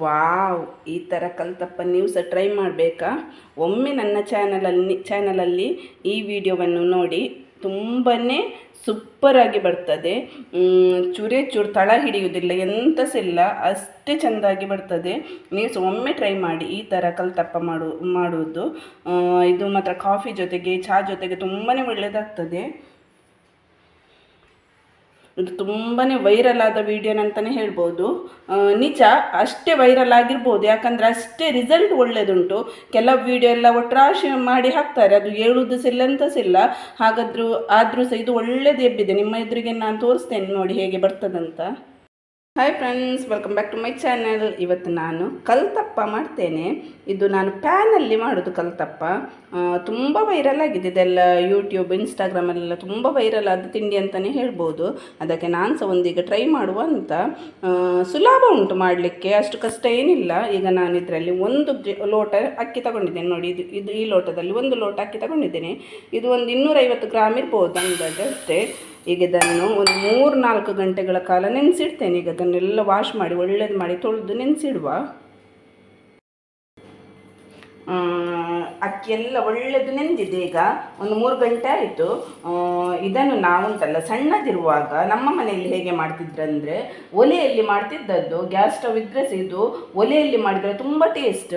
Wow, ಈ ಥರ ಕಲ್ತಪ್ಪ, ನೀವು ಸಹ ಟ್ರೈ ಮಾಡಬೇಕಾ? ಒಮ್ಮೆ ನನ್ನ ಚಾನಲಲ್ಲಿ ಚಾನಲಲ್ಲಿ ಈ ವಿಡಿಯೋವನ್ನು ನೋಡಿ ತುಂಬಾ ಸೂಪರಾಗಿ ಬರ್ತದೆ. ಚುರೆ ಚೂರೇ ತಳ ಹಿಡಿಯುವುದಿಲ್ಲ ಇಲ್ಲ, ಅಷ್ಟೇ ಚೆಂದಾಗಿ ಬರ್ತದೆ. ನೀವು ಸಹ ಒಮ್ಮೆ ಟ್ರೈ ಮಾಡಿ ಈ ಥರ ಕಲ್ತಪ್ಪ ಮಾಡು, ಮಾಡುವುದು. ಇದು ಮಾತ್ರ ಕಾಫಿ ಜೊತೆಗೆ ಚಹಾ ಜೊತೆಗೆ ತುಂಬಾ ಒಳ್ಳೆಯದಾಗ್ತದೆ ಇದು ತುಂಬಾ ವೈರಲ್ ಆದ ವಿಡಿಯೋನಂತಲೇ ಹೇಳ್ಬೋದು. ಆ, ನಿಜ ಅಷ್ಟೇ ವೈರಲ್ ಆಗಿರ್ಬೋದು. ಯಾಕಂದರೆ ಅಷ್ಟೇ ರಿಸಲ್ಟ್ ಒಳ್ಳೆಯದುಂಟು ಕೆಲವು ವಿಡಿಯೋ ಎಲ್ಲ ಒಟ್ರಾಶಿ ಮಾಡಿ ಹಾಕ್ತಾರೆ. ಅದು ಹೇಳುವುದು ಸಿಲ್ಲ ಅಂತ ಸಿಲ್ಲ. ಹಾಗಾದ್ರೂ ಆದರೂ ಸಹ ಇದು ಒಳ್ಳೆಯದು ಎಬ್ಬಿದೆ. ನಿಮ್ಮ ಎದುರಿಗೆ ನಾನು ತೋರಿಸ್ತೇನೆ ನೋಡಿ ಹೇಗೆ ಬರ್ತದಂತ. Hi friends welcome back to my channel ಇವತ್ತು ನಾನು ಕಲ್ತಪ್ಪ ಮಾಡ್ತೇನೆ. ಇದು ನಾನು ಪ್ಯಾನಲ್ಲಿ ಮಾಡೋದು ಕಲ್ತಪ್ಪ. ತುಂಬ ವೈರಲ್ ಆಗಿದೆ. ಇದೆಲ್ಲ ಯೂಟ್ಯೂಬ್ ಇನ್ಸ್ಟಾಗ್ರಾಮಲ್ಲೆಲ್ಲ ತುಂಬ ವೈರಲ್ ಆದ ತಿಂಡಿ ಅಂತಲೇ ಹೇಳ್ಬೋದು. ಅದಕ್ಕೆ ನಾನು ಸಹ ಒಂದೀಗ ಟ್ರೈ ಮಾಡುವ ಅಂತ. ಸುಲಭ ಉಂಟು ಮಾಡಲಿಕ್ಕೆ, ಅಷ್ಟು ಕಷ್ಟ ಏನಿಲ್ಲ. ಈಗ ನಾನು ಇದರಲ್ಲಿ ಒಂದು ಲೋಟ ಅಕ್ಕಿ ತಗೊಂಡಿದ್ದೇನೆ. ನೋಡಿ, ಇದು ಇದು ಈ ಲೋಟದಲ್ಲಿ ಒಂದು ಲೋಟ ಅಕ್ಕಿ ತಗೊಂಡಿದ್ದೇನೆ. ಇದು ಒಂದು ಇನ್ನೂರೈವತ್ತು ಗ್ರಾಮ್ ಇರ್ಬೋದು ಅಂದಾಜು ಅಷ್ಟೇ. ಈಗ ಇದನ್ನು ಒಂದು ಮೂರು ನಾಲ್ಕು ಗಂಟೆಗಳ ಕಾಲ ನೆನೆಸಿಡ್ತೇನೆ. ಈಗ ಅದನ್ನೆಲ್ಲ ವಾಶ್ ಮಾಡಿ, ಒಳ್ಳೇದು ಮಾಡಿ ತೊಳೆದು ನೆನೆಸಿಡುವ. ಅಕ್ಕಿ ಎಲ್ಲ ಒಳ್ಳೆದು ನೆಂದಿದೆ. ಈಗ ಒಂದು ಮೂರು ಗಂಟೆ ಆಯಿತು. ಇದನ್ನು ನಾವುಂಟಲ್ಲ ಸಣ್ಣದಿರುವಾಗ ನಮ್ಮ ಮನೆಯಲ್ಲಿ ಹೇಗೆ ಮಾಡ್ತಿದ್ರಂದರೆ, ಒಲೆಯಲ್ಲಿ ಮಾಡ್ತಿದ್ದದ್ದು, ಗ್ಯಾಸ್ ಸ್ಟವ್ ಇದ್ದರೆ ಇದು ಒಲೆಯಲ್ಲಿ ಮಾಡಿದರೆ ತುಂಬ ಟೇಸ್ಟ್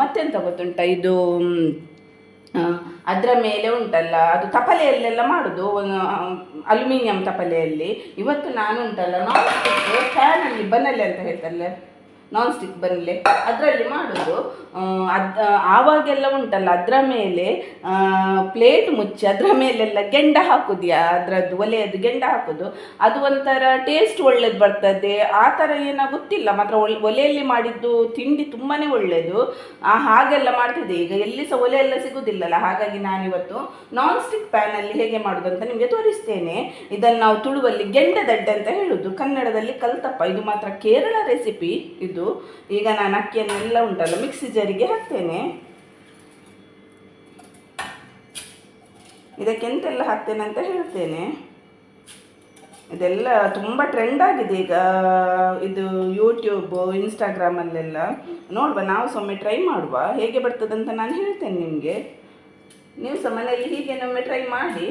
ಮತ್ತೆಂತ ಗೊತ್ತುಂಟ? ಇದು ಅದರ ಮೇಲೆ ಉಂಟಲ್ಲ, ಅದು ತಪಲೆಯಲ್ಲೆಲ್ಲ ಮಾಡೋದು ಅಲ್ಯೂಮಿನಿಯಂ ತಪಲೆಯಲ್ಲಿ. ಇವತ್ತು ನಾನು ಉಂಟಲ್ಲ ನಾನ್ ಫ್ಯಾನಲ್ಲಿ ಬನ್ನಲೆ ಅಂತ ಹೇಳ್ತಾರಲ್ಲ ನಾನ್ ಸ್ಟಿಕ್ ಬರಲೆ ಅದರಲ್ಲಿ ಮಾಡೋದು ಅದು ಆವಾಗೆಲ್ಲ ಉಂಟಲ್ಲ, ಅದರ ಮೇಲೆ ಪ್ಲೇಟ್ ಮುಚ್ಚಿ ಅದರ ಮೇಲೆಲ್ಲ ಗೆಂಡ ಹಾಕೋದು ಅದರದ್ದು ಒಲೆಯದ್ದು ಗೆಂಡ ಹಾಕೋದು. ಅದು ಒಂಥರ ಟೇಸ್ಟ್ ಒಳ್ಳೇದು ಬರ್ತದೆ. ಆ ಥರ ಏನೋ ಗೊತ್ತಿಲ್ಲ, ಮಾತ್ರ ಒಲ್ ಒಲೆಯಲ್ಲಿ ಮಾಡಿದ್ದು ತಿಂಡಿ ತುಂಬಾ ಒಳ್ಳೆಯದು ಹಾಗೆಲ್ಲ ಮಾಡ್ತಿದ್ದೆ. ಈಗ ಎಲ್ಲಿ ಸಹ ಒಲೆ ಎಲ್ಲ ಸಿಗುವುದಿಲ್ಲಲ್ಲ ಹಾಗಾಗಿ ನಾನಿವತ್ತು ನಾನ್ ಸ್ಟಿಕ್ ಪ್ಯಾನಲ್ಲಿ ಹೇಗೆ ಮಾಡೋದು ಅಂತ ನಿಮಗೆ ತೋರಿಸ್ತೇನೆ. ಇದನ್ನು ನಾವು ತುಳುವಲ್ಲಿ ಗೆಂಡದಡ್ಡೆ ಅಂತ ಹೇಳೋದು. ಕನ್ನಡದಲ್ಲಿ ಕಲ್ತಪ್ಪ. ಇದು ಮಾತ್ರ ಕೇರಳ ರೆಸಿಪಿ ಇದು. ಈಗ ನಾನು ಅಕ್ಕಿಯನ್ನೆಲ್ಲ ಉಂಟಲ್ಲ ಮಿಕ್ಸಿ ಜಾರಿಗೆ ಹಾಕ್ತೇನೆ. ಇದಕ್ಕೆ ಎಂತೆಲ್ಲ ಹಾಕ್ತೇನೆ ಅಂತ ಹೇಳ್ತೇನೆ. ಇದೆಲ್ಲ ತುಂಬ ಟ್ರೆಂಡ್ ಆಗಿದೆ ಈಗ. ಇದು ಯೂಟ್ಯೂಬ್ ಇನ್ಸ್ಟಾಗ್ರಾಮಲ್ಲೆಲ್ಲ ನೋಡುವ, ನಾವು ಸೊಮ್ಮೆ ಟ್ರೈ ಮಾಡುವ. ಹೇಗೆ ಬರ್ತದಂತ ನಾನು ಹೇಳ್ತೇನೆ ನಿಮಗೆ. ನೀವು ಸಹ ಮನೆಯಲ್ಲಿ ಹೀಗೆ ಒಮ್ಮೆ ಟ್ರೈ ಮಾಡಿ.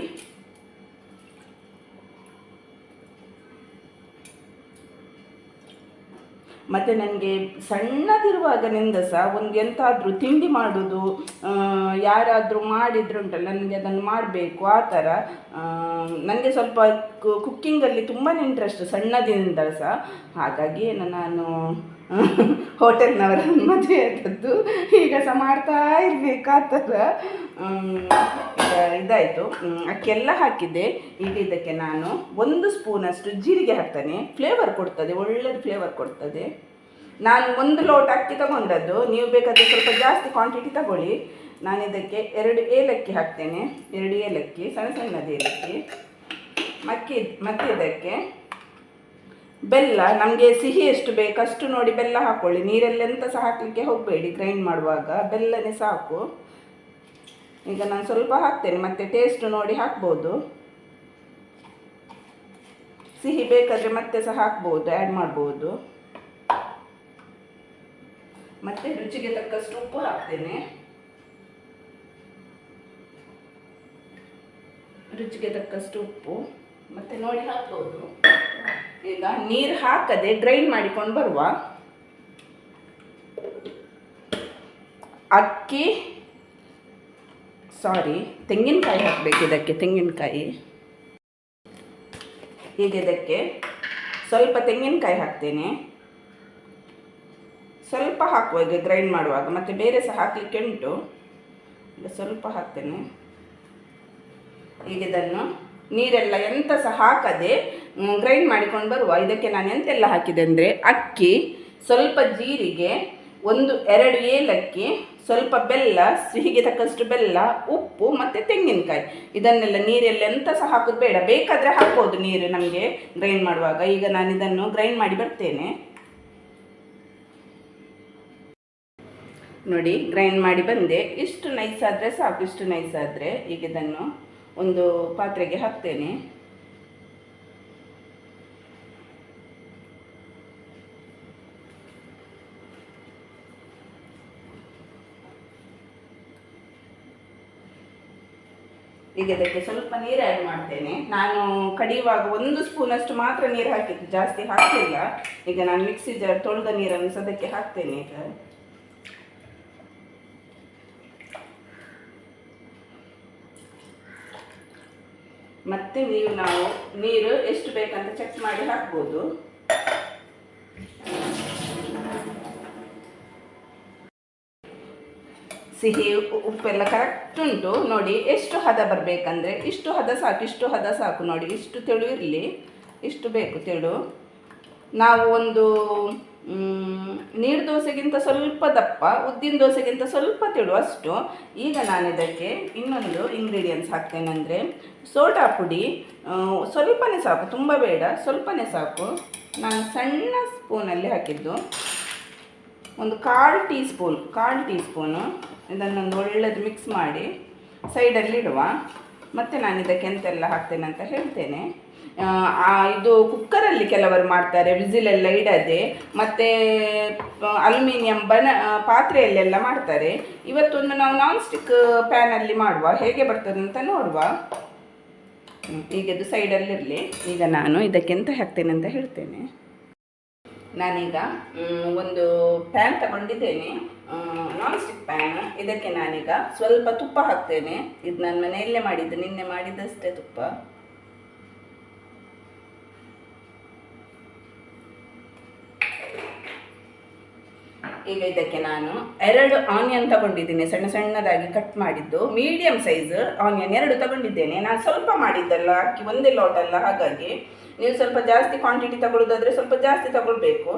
ಮತ್ತು ನನಗೆ ಸಣ್ಣದಿರುವಾಗನಿಂದ ಸಹ ಒಂದು ಎಂತಾದರೂ ತಿಂಡಿ ಮಾಡೋದು ಯಾರಾದರೂ ಮಾಡಿದ್ರು ಉಂಟಲ್ಲ ನನಗೆ ಅದನ್ನು ಮಾಡಬೇಕು, ಆ ಥರ. ನನಗೆ ಸ್ವಲ್ಪ ಕುಕ್ಕಿಂಗಲ್ಲಿ ತುಂಬಾ ಇಂಟ್ರೆಸ್ಟ್ ಸಣ್ಣದಿಂದ ಸಹ ಹಾಗಾಗಿ ನಾನು ಹೋಟೆಲ್ನವರ ಮದುವೆ ಆದದ್ದು. ಈಗ ಸಹ ಮಾಡ್ತಾ ಇರಬೇಕು ಥರ ಇದಾಯಿತು. ಅಕ್ಕೆಲ್ಲ ಹಾಕಿದ್ದೆ. ಈಗ ಇದಕ್ಕೆ ನಾನು ಒಂದು ಸ್ಪೂನಷ್ಟು ಜೀರಿಗೆ ಹಾಕ್ತೇನೆ. ಫ್ಲೇವರ್ ಕೊಡ್ತದೆ, ಒಳ್ಳೆದು ಫ್ಲೇವರ್ ಕೊಡ್ತದೆ. ನಾನು ಒಂದು ಲೋಟ ಅಕ್ಕಿ ತಗೊಂಡದ್ದು. ನೀವು ಬೇಕಾದರೆ ಸ್ವಲ್ಪ ಜಾಸ್ತಿ ಕ್ವಾಂಟಿಟಿ ತಗೊಳ್ಳಿ. ನಾನು ಇದಕ್ಕೆ ಎರಡು ಏಲಕ್ಕಿ ಹಾಕ್ತೇನೆ. ಎರಡು ಏಲಕ್ಕಿ, ಸಣ್ಣ ಸಣ್ಣದು ಏಲಕ್ಕಿ. ಮಕ್ಕಿ ಮತ್ತೆ ಇದಕ್ಕೆ ಬೆಲ್ಲ, ನಮಗೆ ಸಿಹಿ ಎಷ್ಟು ಬೇಕಷ್ಟು ನೋಡಿ ಬೆಲ್ಲ ಹಾಕ್ಕೊಳ್ಳಿ ನೀರಲ್ಲೆಂತ ಸಹ ಹಾಕಲಿಕ್ಕೆ ಹೋಗಬೇಡಿ ಗ್ರೈಂಡ್ ಮಾಡುವಾಗ. ಬೆಲ್ಲನೇ ಸಾಕು. ಈಗ ನಾನು ಸ್ವಲ್ಪ ಹಾಕ್ತೇನೆ, ಮತ್ತೆ ಟೇಸ್ಟ್ ನೋಡಿ ಹಾಕ್ಬೋದು. ಸಿಹಿ ಬೇಕಾದರೆ ಮತ್ತೆ ಸಹ ಹಾಕ್ಬೋದು ಆ್ಯಡ್ ಮಾಡ್ಬೋದು. ಮತ್ತೆ ರುಚಿಗೆ ತಕ್ಕಷ್ಟು ಉಪ್ಪು ಹಾಕ್ತೇನೆ. ರುಚಿಗೆ ತಕ್ಕಷ್ಟು ಉಪ್ಪು. ಮತ್ತೆ ನೋಡಿ ಹಾಕ್ಬೋದು. ಈಗ ನೀರು ಹಾಕದೆ ಗ್ರೈಂಡ್ ಮಾಡಿಕೊಂಡು ಬರುವ ಅಕ್ಕಿ ಸಾರಿ ತೆಂಗಿನಕಾಯಿ ಹಾಕಬೇಕು ಇದಕ್ಕೆ, ತೆಂಗಿನಕಾಯಿ. ಈಗ ಇದಕ್ಕೆ ಸ್ವಲ್ಪ ತೆಂಗಿನಕಾಯಿ ಹಾಕ್ತೇನೆ. ಸ್ವಲ್ಪ ಹಾಕುವ, ಈಗ ಗ್ರೈಂಡ್ ಮಾಡುವಾಗ, ಮತ್ತು ಬೇರೆ ಸಹ ಹಾಕಲಿಕ್ಕೆ ಉಂಟು. ಈಗ ಸ್ವಲ್ಪ ಹಾಕ್ತೇನೆ. ಈಗ ಇದನ್ನು ನೀರೆಲ್ಲ ಎಂತ ಸಹ ಹಾಕದೆ ಗ್ರೈಂಡ್ ಮಾಡಿಕೊಂಡು ಬರುವ. ಇದಕ್ಕೆ ನಾನು ಎಂತೆಲ್ಲ ಹಾಕಿದೆ ಅಂದರೆ ಅಕ್ಕಿ, ಸ್ವಲ್ಪ ಜೀರಿಗೆ, ಒಂದು ಎರಡು ಏಲಕ್ಕಿ, ಸ್ವಲ್ಪ ಬೆಲ್ಲ, ಸಿಹಿಗೆ ತಕ್ಕಷ್ಟು ಬೆಲ್ಲ, ಉಪ್ಪು ಮತ್ತು ತೆಂಗಿನಕಾಯಿ. ಇದನ್ನೆಲ್ಲ ನೀರೆಲ್ಲ ಎಂತ ಸಹ ಹಾಕೋದು ಬೇಡ. ಬೇಕಾದರೆ ಹಾಕ್ಬೋದು ನೀರು ನಮಗೆ ಗ್ರೈಂಡ್ ಮಾಡುವಾಗ. ಈಗ ನಾನು ಇದನ್ನು ಗ್ರೈಂಡ್ ಮಾಡಿ ಬರ್ತೇನೆ. ನೋಡಿ ಗ್ರೈಂಡ್ ಮಾಡಿ ಬಂದೆ. ಇಷ್ಟು ನೈಸ್ ಆದರೆ ಸಾಕು, ಇಷ್ಟು ನೈಸ್ ಆದರೆ. ಈಗ ಇದನ್ನು ಒಂದು ಪಾತ್ರೆಗೆ ಹಾಕ್ತೇನೆ. ಈಗ ಇದಕ್ಕೆ ಸ್ವಲ್ಪ ನೀರು ಆ್ಯಡ್ ಮಾಡ್ತೇನೆ. ನಾನು ಕಡಿಯುವಾಗ ಒಂದು ಸ್ಪೂನಷ್ಟು ಮಾತ್ರ ನೀರು ಹಾಕಿದ್ದು ಜಾಸ್ತಿ ಹಾಕಲಿಲ್ಲ. ಈಗ ನಾನು ಮಿಕ್ಸಿ ಜಾರ್ ತೊಳೆದ ನೀರನ್ನು ಸದಕ್ಕೆ ಹಾಕ್ತೇನೆ ಈಗ. ಮತ್ತೆ ನೀವು ನಾವು ನೀರು ಎಷ್ಟು ಬೇಕಂತ ಚೆಕ್ ಮಾಡಿ ಹಾಕ್ಬೋದು. ಸಿಹಿ ಉಪ್ಪೆಲ್ಲ ಕರೆಕ್ಟ್ ಉಂಟು. ನೋಡಿ, ಎಷ್ಟು ಹದ ಬರಬೇಕಂದ್ರೆ, ಇಷ್ಟು ಹದ ಸಾಕು, ಇಷ್ಟು ಹದ ಸಾಕು ನೋಡಿ. ಇಷ್ಟು ತೆಳು ಇರಲಿ. ಇಷ್ಟು ಬೇಕು ತೆಳು. ನಾವು ಒಂದು ನೀರು ದೋಸೆಗಿಂತ ಸ್ವಲ್ಪ ದಪ್ಪ, ಉದ್ದಿನ ದೋಸೆಗಿಂತ ಸ್ವಲ್ಪ ತೆಳು ಅಷ್ಟು. ಈಗ ನಾನು ಇದಕ್ಕೆ ಇನ್ನೊಂದು ಇಂಗ್ರೀಡಿಯೆಂಟ್ಸ್ ಹಾಕ್ತೇನೆ ಅಂದರೆ ಸೋಡಾ ಪುಡಿ. ಸ್ವಲ್ಪನೇ ಸಾಕು, ತುಂಬ ಬೇಡ, ಸ್ವಲ್ಪನೇ ಸಾಕು. ನಾನು ಸಣ್ಣ ಸ್ಪೂನಲ್ಲಿ ಹಾಕಿದ್ದು. ಒಂದು ಕಾಲು ಟೀ ಸ್ಪೂನ್ ಕಾಲು ಟೀ ಸ್ಪೂನು ಇದನ್ನೊಂದು ಒಳ್ಳೆದು ಮಿಕ್ಸ್ ಮಾಡಿ ಸೈಡಲ್ಲಿ ಇಡುವ. ಮತ್ತು ನಾನು ಇದಕ್ಕೆ ಎಂತೆಲ್ಲ ಹಾಕ್ತೇನೆ ಅಂತ ಹೇಳ್ತೇನೆ. ಇದು ಕುಕ್ಕರಲ್ಲಿ ಕೆಲವರು ಮಾಡ್ತಾರೆ, ವಿಸಿಲೆಲ್ಲ ಇಡದೆ, ಮತ್ತು ಅಲ್ಯೂಮಿನಿಯಂ ಬನ ಪಾತ್ರೆಯಲ್ಲೆಲ್ಲ ಮಾಡ್ತಾರೆ. ಇವತ್ತೊಂದು ನಾವು ನಾನ್ ಸ್ಟಿಕ್ ಪ್ಯಾನಲ್ಲಿ ಮಾಡುವ. ಹೇಗೆ ಬರ್ತದೆ ಅಂತ ನೋಡುವ. ಈಗ ಇದು ಸೈಡಲ್ಲಿರಲಿ ಈಗ ನಾನು ಇದಕ್ಕೆಂತ ಹಾಕ್ತೇನೆ ಅಂತ ಹೇಳ್ತೇನೆ. ನಾನೀಗ ಒಂದು ಪ್ಯಾನ್ ತಗೊಂಡಿದ್ದೇನೆ. ನಾನ್ ಸ್ಟಿಕ್ ಪ್ಯಾನ್ ಇದಕ್ಕೆ ನಾನೀಗ ಸ್ವಲ್ಪ ತುಪ್ಪ ಹಾಕ್ತೇನೆ. ಇದು ನಾನು ಮನೆಯಲ್ಲೇ ಮಾಡಿದ್ದು, ನಿನ್ನೆ ಮಾಡಿದ್ದಷ್ಟೇ ತುಪ್ಪ. ಈಗ ಇದಕ್ಕೆ ನಾನು ಎರಡು ಆನಿಯನ್ ತಗೊಂಡಿದ್ದೀನಿ, ಸಣ್ಣ ಸಣ್ಣದಾಗಿ ಕಟ್ ಮಾಡಿದ್ದು. ಮೀಡಿಯಂ ಸೈಜ್ ಆನಿಯನ್ ಎರಡು ತಗೊಂಡಿದ್ದೇನೆ. ನಾನು ಸ್ವಲ್ಪ ಮಾಡಿದ್ದಲ್ಲ, ಅಕ್ಕಿ ಒಂದೇ ಲೋಟಲ್ಲ ಹಾಗಾಗಿ. ನೀವು ಸ್ವಲ್ಪ ಜಾಸ್ತಿ ಕ್ವಾಂಟಿಟಿ ತಗೊಳ್ಳೋದಾದರೆ ಸ್ವಲ್ಪ ಜಾಸ್ತಿ ತಗೊಳ್ಬೇಕು.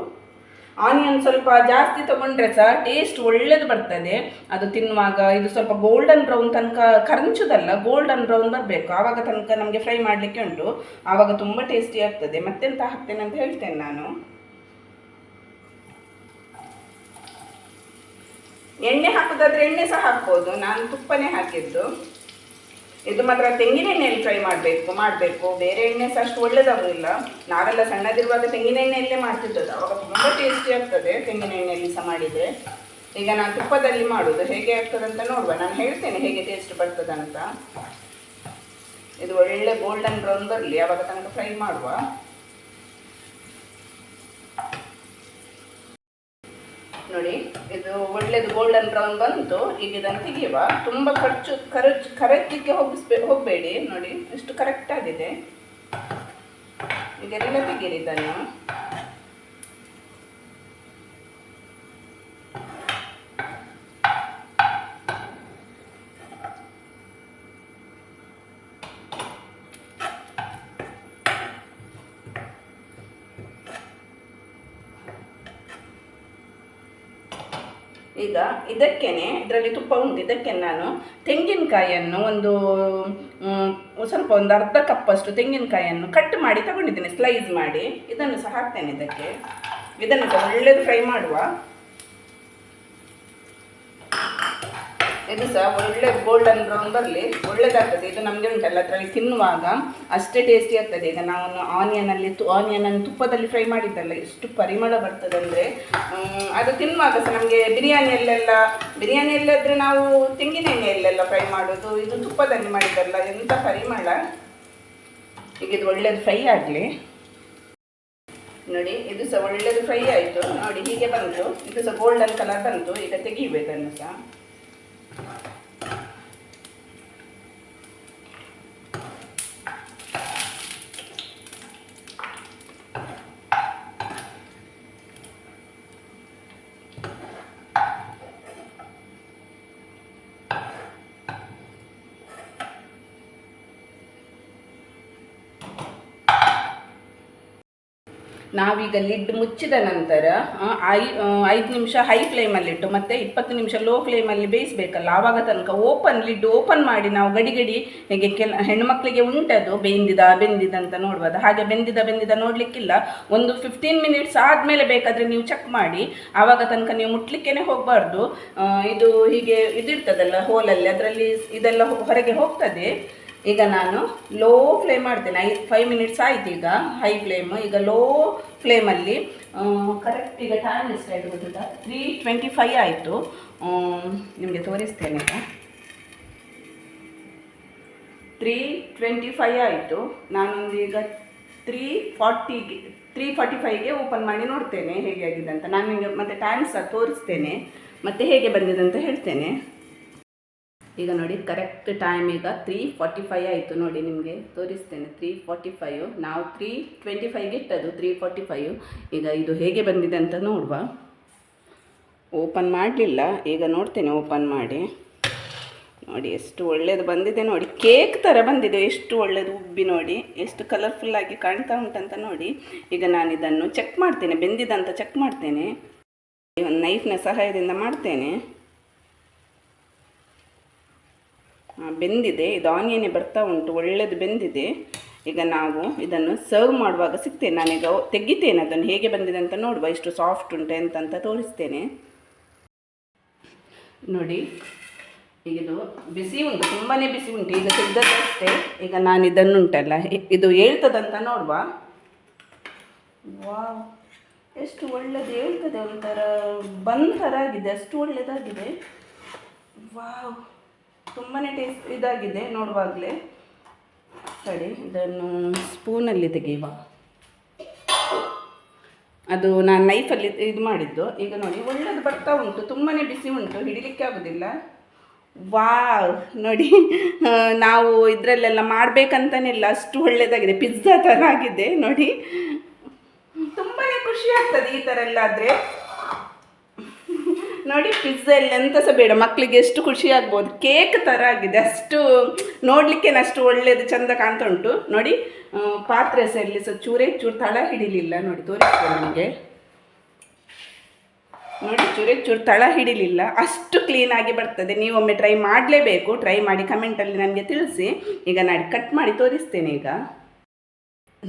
ಆನಿಯನ್ ಸ್ವಲ್ಪ ಜಾಸ್ತಿ ತಗೊಂಡ್ರೆ ಸಹ ಟೇಸ್ಟ್ ಒಳ್ಳೇದು ಬರ್ತದೆ. ಅದು ತಿನ್ನುವಾಗ ಇದು ಸ್ವಲ್ಪ ಗೋಲ್ಡನ್ ಬ್ರೌನ್ ತನಕ ಕರಂಚುದಲ್ಲ ಗೋಲ್ಡನ್ ಬ್ರೌನ್ ಬರಬೇಕು. ಆವಾಗ ತನಕ ನಮಗೆ ಫ್ರೈ ಮಾಡಲಿಕ್ಕೆ ಉಂಟು. ಆವಾಗ ತುಂಬ ಟೇಸ್ಟಿ ಆಗ್ತದೆ. ಮತ್ತೆಂತ ಹಾಕ್ತೇನೆ ಅಂತ ಹೇಳ್ತೇನೆ ನಾನು. ಎಣ್ಣೆ ಹಾಕೋದಾದ್ರೆ ಎಣ್ಣೆ ಸಹ ಹಾಕ್ಬೋದು. ನಾನು ತುಪ್ಪನೇ ಹಾಕಿದ್ದು. ಇದು ಮಾತ್ರ ತೆಂಗಿನ ಎಣ್ಣೆಯಲ್ಲಿ ಫ್ರೈ ಮಾಡಬೇಕು ಮಾಡಬೇಕು. ಬೇರೆ ಎಣ್ಣೆ ಸಹ ಅಷ್ಟು ಇಲ್ಲ ನಾವೆಲ್ಲ ಸಣ್ಣದಿರುವಾಗ ತೆಂಗಿನ ಎಣ್ಣೆಯಲ್ಲೇ ಮಾಡ್ತಿದ್ದದ್ದು. ಅವಾಗ ತುಂಬ ಟೇಸ್ಟಿ ಆಗ್ತದೆ ತೆಂಗಿನ ಎಣ್ಣೆಯಲ್ಲಿ ಸಹ ಮಾಡಿದರೆ. ಈಗ ನಾನು ತುಪ್ಪದಲ್ಲಿ ಮಾಡೋದು. ಹೇಗೆ ಆಗ್ತದೆ ಅಂತ ನೋಡುವ. ನಾನು ಹೇಳ್ತೇನೆ ಹೇಗೆ ಟೇಸ್ಟ್ ಅಂತ. ಇದು ಒಳ್ಳೆ ಗೋಲ್ಡನ್ ಬ್ರೌನ್ ಬರಲಿ. ಅವಾಗ ತನಕ ಫ್ರೈ ಮಾಡುವ. ನೋಡಿ, ಇದು ಒಳ್ಳೇದು ಗೋಲ್ಡನ್ ಬ್ರೌನ್ ಬಂತು ಈಗ ಇದನ್ನು ತೆಗೆಯುವ. ತುಂಬ ಖರ್ಚು ಖರ್ಚು ಕರಚಕ್ಕೆ ಹೋಗಿಸ್ಬೇ, ಹೋಗಬೇಡಿ. ನೋಡಿ ಇಷ್ಟು ಕರೆಕ್ಟ್ ಆಗಿದೆ. ಈಗ ಎಲ್ಲ ತೆಗೀರಿ ಇದನ್ನು. ಈಗ ಇದಕ್ಕೇನೆ, ಇದರಲ್ಲಿ ತುಪ್ಪ ಉಂಟು. ಇದಕ್ಕೆ ನಾನು ತೆಂಗಿನಕಾಯಿಯನ್ನು ಒಂದು ಸ್ವಲ್ಪ ಒಂದು ಅರ್ಧ ಕಪ್ಪಷ್ಟು ತೆಂಗಿನಕಾಯಿಯನ್ನು ಕಟ್ ಮಾಡಿ ತಗೊಂಡಿದ್ದೇನೆ ಸ್ಲೈಸ್ ಮಾಡಿ. ಇದನ್ನು ಸಹ ಹಾಕ್ತೇನೆ ಇದಕ್ಕೆ. ಇದನ್ನು ಸಹ ಒಳ್ಳೇದು ಫ್ರೈ ಮಾಡುವ. ಇದು ಸಹ ಒಳ್ಳೆ ಗೋಲ್ಡನ್ ಬ್ರೌನ್ ಬರಲಿ, ಒಳ್ಳೇದಾಗ್ತದೆ. ಇದು ನಮಗೆ ಉಂಟಲ್ಲ, ಅದರಲ್ಲಿ ತಿನ್ನುವಾಗ ಅಷ್ಟೇ ಟೇಸ್ಟಿ ಆಗ್ತದೆ. ಈಗ ನಾವು ಆನಿಯನಲ್ಲಿ ತು ಆನಿಯನನ್ನು ತುಪ್ಪದಲ್ಲಿ ಫ್ರೈ ಮಾಡಿದ್ದಲ್ಲ, ಎಷ್ಟು ಪರಿಮಳ ಬರ್ತದೆ ಅಂದರೆ ಅದು ತಿನ್ನುವಾಗ ಸಹ ನಮಗೆ ಬಿರಿಯಾನಿಯಲ್ಲೆಲ್ಲ ಬಿರಿಯಾನಿಯಲ್ಲಾದರೆ ನಾವು ತೆಂಗಿನ ಎಣ್ಣೆಯಲ್ಲೆಲ್ಲ ಫ್ರೈ ಮಾಡೋದು, ಇದು ತುಪ್ಪದಲ್ಲಿ ಮಾಡಿದ್ದಲ್ಲ ಎಂಥ ಪರಿಮಳ? ಈಗ ಇದು ಒಳ್ಳೇದು ಫ್ರೈ ಆಗಲಿ. ನೋಡಿ, ಇದು ಸಹ ಒಳ್ಳೇದು ಫ್ರೈ ಆಯಿತು. ನೋಡಿ, ಹೀಗೆ ಬಂತು ಇದು ಸಹ ಗೋಲ್ಡನ್ ಕಲರ್ ಬಂತು ಈಗ ತೆಗಿಬೇಕನ್ನು ಸಹ. ನಾವೀಗ ಲಿಡ್ ಮುಚ್ಚಿದ ನಂತರ ಐ ಐದು ನಿಮಿಷ ಹೈ ಫ್ಲೇಮಲ್ಲಿಟ್ಟು ಮತ್ತು ಇಪ್ಪತ್ತು ನಿಮಿಷ ಲೋ ಫ್ಲೇಮಲ್ಲಿ ಬೇಯಿಸಬೇಕಲ್ಲ, ಆವಾಗ ತನಕ ಓಪನ್ ಲಿಡ್ ಓಪನ್ ಮಾಡಿ ನಾವು ಗಡಿ ಗಡಿ ಹೇಗೆ ಕೆಲ ಹೆಣ್ಣುಮಕ್ಕಳಿಗೆ ಉಂಟದು, ಬೆಂದಿದ ಬೆಂದಿದ ಅಂತ ನೋಡ್ಬೋದು. ಹಾಗೆ ಬೆಂದಿದ ಬೆಂದಿದ ನೋಡಲಿಕ್ಕಿಲ್ಲ. ಒಂದು ಫಿಫ್ಟೀನ್ ಮಿನಿಟ್ಸ್ ಆದಮೇಲೆ ಬೇಕಾದರೆ ನೀವು ಚೆಕ್ ಮಾಡಿ. ಆವಾಗ ತನಕ ನೀವು ಮುಟ್ಲಿಕ್ಕೇ ಹೋಗಬಾರ್ದು. ಇದು ಹೀಗೆ ಇದಿರ್ತದಲ್ಲ ಹೋಲಲ್ಲಿ ಅದರಲ್ಲಿ ಇದೆಲ್ಲ ಹೊರಗೆ ಹೋಗ್ತದೆ. ಈಗ ನಾನು ಲೋ ಫ್ಲೇಮ್ ಮಾಡ್ತೇನೆ. ಐ ಫೈವ್ ಮಿನಿಟ್ಸ್ ಆಯ್ತು ಈಗ ಹೈ ಫ್ಲೇಮ್ ಈಗ ಲೋ ಫ್ಲೇಮಲ್ಲಿ ಕರೆಕ್ಟ್ ಈಗ ಟೈಮ್ ಎಷ್ಟು ಗೊತ್ತಿಲ್ಲ ತ್ರೀ ಟ್ವೆಂಟಿ ಫೈವ್ ಆಯಿತು. ನಿಮಗೆ ತೋರಿಸ್ತೇನೆ ಈಗ. ತ್ರೀ ಟ್ವೆಂಟಿ ಫೈವ್ ಆಯಿತು. ನಾನೊಂದು ಈಗ ತ್ರೀ ಫಾರ್ಟಿಗೆ ತ್ರೀ ಫಾರ್ಟಿ ಫೈವ್ಗೆ ಓಪನ್ ಮಾಡಿ ನೋಡ್ತೇನೆ ಹೇಗೆ ಆಗಿದೆ ಅಂತ. ನಾನು ನಿಮಗೆ ಮತ್ತೆ ಟೈಮ್ ಸಹ ತೋರಿಸ್ತೇನೆ. ಮತ್ತು ಹೇಗೆ ಬಂದಿದೆ ಅಂತ ಹೇಳ್ತೇನೆ. ಈಗ ನೋಡಿ ಕರೆಕ್ಟ್ ಟೈಮ್ ಈಗ ತ್ರೀ ಫಾರ್ಟಿ ಫೈವ್ ಆಯಿತು ನೋಡಿ ನಿಮಗೆ. ತೋರಿಸ್ತೇನೆ ತ್ರೀ ಫಾರ್ಟಿ ಫೈವ್ ನಾವು ತ್ರೀ ಟ್ವೆಂಟಿ ಫೈವ್ಗೆ ಇಟ್ಟದ್ದು ತ್ರೀ ಫಾರ್ಟಿ ಫೈವ್ ಈಗ ಇದು ಹೇಗೆ ಬಂದಿದೆ ಅಂತ ನೋಡುವ. ಓಪನ್ ಮಾಡಲಿಲ್ಲ. ಈಗ ನೋಡ್ತೇನೆ ಓಪನ್ ಮಾಡಿ. ನೋಡಿ, ಎಷ್ಟು ಒಳ್ಳೆಯದು ಬಂದಿದೆ ನೋಡಿ. ಕೇಕ್ ಥರ ಬಂದಿದೆ, ಎಷ್ಟು ಒಳ್ಳೆಯದು ಉಬ್ಬಿ ನೋಡಿ. ಎಷ್ಟು ಕಲರ್ಫುಲ್ಲಾಗಿ ಕಾಣ್ತಾ ಉಂಟಂತ ನೋಡಿ. ಈಗ ನಾನು ಇದನ್ನು ಚೆಕ್ ಮಾಡ್ತೇನೆ, ಬೆಂದಿದಂತ ಚೆಕ್ ಮಾಡ್ತೇನೆ. ಒಂದು ನೈಫ್ನ ಸಹಾಯದಿಂದ ಮಾಡ್ತೇನೆ ಆ, ಬೆಂದಿದೆ. ಇದು ಆನಿಯನ್ನೇ ಬರ್ತಾ ಉಂಟು. ಒಳ್ಳೇದು ಬೆಂದಿದೆ. ಈಗ ನಾವು ಇದನ್ನು ಸರ್ವ್ ಮಾಡುವಾಗ ಸಿಗ್ತೇನೆ. ನಾನೀಗ ತೆಗಿತೇನೆ. ಅದನ್ನು ಹೇಗೆ ಬಂದಿದೆ ಅಂತ ನೋಡುವ. ಇಷ್ಟು ಸಾಫ್ಟ್ ಉಂಟೆ ಅಂತ ತೋರಿಸ್ತೇನೆ. ನೋಡಿ, ಈಗ ಇದು ಬಿಸಿ ಉಂಟು. ತುಂಬಾ ಬಿಸಿ ಉಂಟು. ಈಗ ತೆಗ್ದದ್ದಷ್ಟೇ ಈಗ ನಾನು ಇದನ್ನು ಉಂಟಲ್ಲ ಇದು ಹೇಳ್ತದಂತ ನೋಡುವ. ವಾವ್. ಎಷ್ಟು ಒಳ್ಳೇದು ಹೇಳ್ತದೆ ಒಂಥರ ಬಂದ ಥರ ಆಗಿದೆ ಅಷ್ಟು ಒಳ್ಳೆಯದಾಗಿದೆ ವಾವ್. ತುಂಬಾ ಟೇಸ್ಟ್ ಇದಾಗಿದೆ ನೋಡುವಾಗಲೇ. ಸರಿ, ಇದನ್ನು ಸ್ಪೂನಲ್ಲಿ ತೆಗೆಯುವ. ಅದು ನಾನು ನೈಫಲ್ಲಿ ಇದು ಮಾಡಿದ್ದು. ಈಗ ನೋಡಿ, ಒಳ್ಳೇದು ಬರ್ತಾ ಉಂಟು ತುಂಬಾ ಬಿಸಿ ಉಂಟು, ಹಿಡಿಲಿಕ್ಕೆ ಆಗೋದಿಲ್ಲ. ವಾವ್, ನೋಡಿ ನಾವು ಇದರಲ್ಲೆಲ್ಲ ಮಾಡಬೇಕಂತನಿಲ್ಲ ಅಷ್ಟು ಒಳ್ಳೆಯದಾಗಿದೆ ಪಿಜ್ಜಾ ಥರ ಆಗಿದೆ ನೋಡಿ. ತುಂಬಾ ಖುಷಿ ಆಗ್ತದೆ ಈ ಥರ ಎಲ್ಲ ಆದರೆ. ನೋಡಿ ಪಿಜ್ಜಾ ಎಲ್ಲ ಎಂತ ಸಹ ಬೇಡ. ಮಕ್ಕಳಿಗೆ ಎಷ್ಟು ಖುಷಿ ಆಗ್ಬೋದು. ಕೇಕ್ ಥರ ಆಗಿದೆ. ಅಷ್ಟು ನೋಡಲಿಕ್ಕೆ ಅಷ್ಟು ಒಳ್ಳೇದು, ಚಂದ ಕಾಣ್ತಾ ಉಂಟು. ನೋಡಿ ಪಾತ್ರೆ ಸಹ ಇಲ್ಲಿ ಸಹ ಚೂರೇ, ಚೂರು ತಳ ಹಿಡಿಲಿಲ್ಲ. ನೋಡಿ ತೋರಿಸ್ತೇನೆ ನಿಮಗೆ? ನೋಡಿ, ಚೂರೇ, ಚೂರು ತಳ ಹಿಡಿಲಿಲ್ಲ. ಅಷ್ಟು ಕ್ಲೀನಾಗಿ ಬರ್ತದೆ. ನೀವೊಮ್ಮೆ ಟ್ರೈ ಮಾಡಲೇಬೇಕು. ಟ್ರೈ ಮಾಡಿ ಕಮೆಂಟಲ್ಲಿ ನನಗೆ ತಿಳಿಸಿ. ಈಗ ನಾನು ಕಟ್ ಮಾಡಿ ತೋರಿಸ್ತೇನೆ ಈಗ.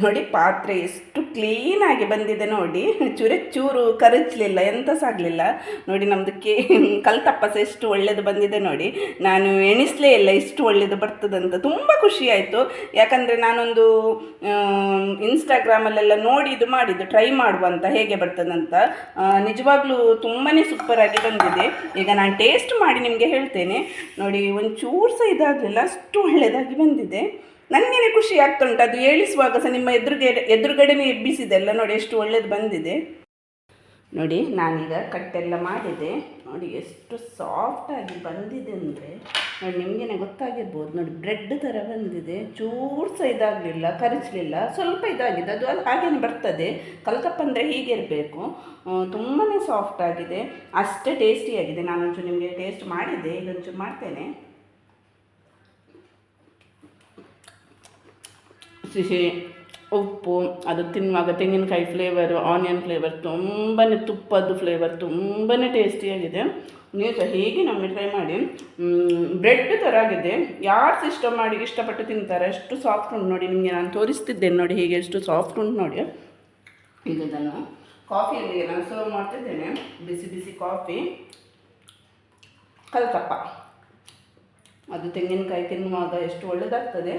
ನೋಡಿ ಪಾತ್ರೆ ಎಷ್ಟು ಕ್ಲೀನಾಗಿ ಬಂದಿದೆ ನೋಡಿ. ಚೂರೆ ಚೂರು ಕರಚಲಿಲ್ಲ, ಎಂತ ಸಾಗಲಿಲ್ಲ. ನೋಡಿ ನಮ್ಮದು ಕೇ ಕಲ್ತಪ್ಪಸ ಎಷ್ಟು ಒಳ್ಳೇದು ಬಂದಿದೆ ನೋಡಿ. ನಾನು ಎಣಿಸ್ಲೇ ಇಲ್ಲ ಇಷ್ಟು ಒಳ್ಳೇದು ಬರ್ತದಂತ. ತುಂಬ ಖುಷಿ ಯಾಕಂದರೆ ನಾನೊಂದು ಇನ್ಸ್ಟಾಗ್ರಾಮಲ್ಲೆಲ್ಲ ನೋಡಿ ಇದು ಮಾಡಿದ್ದು ಟ್ರೈ ಮಾಡುವಂತ ಹೇಗೆ ಬರ್ತದಂತ. ನಿಜವಾಗ್ಲೂ ತುಂಬಾ ಸೂಪರಾಗಿ ಬಂದಿದೆ. ಈಗ ನಾನು ಟೇಸ್ಟ್ ಮಾಡಿ ನಿಮಗೆ ಹೇಳ್ತೇನೆ. ನೋಡಿ ಒಂಚೂರು ಸಹ ಇದಾಗಲಿಲ್ಲ, ಅಷ್ಟು ಒಳ್ಳೆಯದಾಗಿ ಬಂದಿದೆ. ನನಗೇನೆ ಖುಷಿ ಆಗ್ತುಂಟು. ಅದು ಏಳಿಸುವಾಗ ಸಹ ನಿಮ್ಮ ಎದುರುಗೆ, ಎದುರುಗಡೆನೇ ಎಬ್ಬಿಸಿದೆಲ್ಲ ನೋಡಿ ಎಷ್ಟು ಒಳ್ಳೇದು ಬಂದಿದೆ. ನೋಡಿ, ನಾನೀಗ ಕಟ್ಟೆಲ್ಲ ಮಾಡಿದೆ. ನೋಡಿ, ಎಷ್ಟು ಸಾಫ್ಟಾಗಿ ಬಂದಿದೆ ಅಂದರೆ, ನೋಡಿ, ನಿಮಗೇನೆ ಗೊತ್ತಾಗಿರ್ಬೋದು. ನೋಡಿ ಬ್ರೆಡ್ ಥರ ಬಂದಿದೆ. ಚೂರು ಸಹ ಇದಾಗಲಿಲ್ಲ, ಕರಚಲಿಲ್ಲ. ಸ್ವಲ್ಪ ಇದಾಗಿದೆ. ಅದು ಅದು ಹಾಗೇನೆ ಬರ್ತದೆ. ಕಲ್ಕಪ್ಪ ಅಂದರೆ ಹೀಗೆ ಇರಬೇಕು. ತುಂಬಾ ಸಾಫ್ಟ್ ಆಗಿದೆ. ಅಷ್ಟೇ ಟೇಸ್ಟಿಯಾಗಿದೆ ನಾನೊಂಚೂರು ನಿಮಗೆ ಟೇಸ್ಟ್ ಮಾಡಿದ್ದೆ ಈಗ ಒಂಚೂರು ಮಾಡ್ತೇನೆ. ಸಿಹಿ ಉಪ್ಪು, ಅದು ತಿನ್ನುವಾಗ ತೆಂಗಿನಕಾಯಿ ಫ್ಲೇವರು ಆನಿಯನ್ ಫ್ಲೇವರ್ ತುಂಬಾ ತುಪ್ಪದ್ದು ಫ್ಲೇವರ್ ತುಂಬಾ ಟೇಸ್ಟಿಯಾಗಿದೆ ನೀವು ಸಹ ಹೀಗೆ ನಮಗೆ ಟ್ರೈ ಮಾಡಿ. ಬ್ರೆಡ್ ಥರ ಆಗಿದೆ. ಯಾರು ಸಿಸ್ಟಮ್ ಮಾಡಿ, ಇಷ್ಟಪಟ್ಟು ತಿಂತಾರೆ, ಅಷ್ಟು ಸಾಫ್ಟ್ ಉಂಟು ನೋಡಿ. ನಿಮಗೆ ನಾನು ತೋರಿಸ್ತಿದ್ದೇನೆ ನೋಡಿ ಹೀಗೆ ಎಷ್ಟು ಸಾಫ್ಟ್ ಉಂಟು ನೋಡಿ. ಈಗ ಇದನ್ನು ಕಾಫಿಯಲ್ಲಿ ನಾನು ಸರ್ವ್ ಮಾಡ್ತಿದ್ದೇನೆ. ಬಿಸಿ ಬಿಸಿ ಕಾಫಿ ಕಲ್ಕಪ್ಪ. ಅದು ತೆಂಗಿನಕಾಯಿ ತಿನ್ನುವಾಗ ಎಷ್ಟು ಒಳ್ಳೆಯದಾಗ್ತದೆ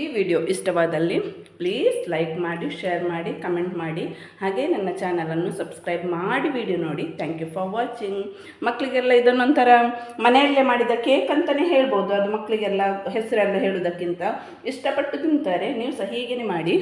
ಈ ವಿಡಿಯೋ ಇಷ್ಟವಾದಲ್ಲಿ ಪ್ಲೀಸ್ ಲೈಕ್ ಮಾಡಿ ಶೇರ್ ಮಾಡಿ ಕಮೆಂಟ್ ಮಾಡಿ. ಹಾಗೆ ನನ್ನ ಚಾನಲನ್ನು ಸಬ್ಸ್ಕ್ರೈಬ್ ಮಾಡಿ ವಿಡಿಯೋ ನೋಡಿ. ಥ್ಯಾಂಕ್ ಯು ಫಾರ್ ವಾಚಿಂಗ್ ಮಕ್ಕಳಿಗೆಲ್ಲ ಇದನ್ನೊಂಥರ ಮನೆಯಲ್ಲೇ ಮಾಡಿದ ಕೇಕ್ ಅಂತಲೇ ಹೇಳ್ಬೋದು. ಅದು ಮಕ್ಕಳಿಗೆಲ್ಲ ಹೆಸರೆಲ್ಲ ಹೇಳೋದಕ್ಕಿಂತ ಇಷ್ಟಪಟ್ಟು ತಿಂತಾರೆ. ನೀವು ಸಹ ಹೀಗೇನೆ ಮಾಡಿ.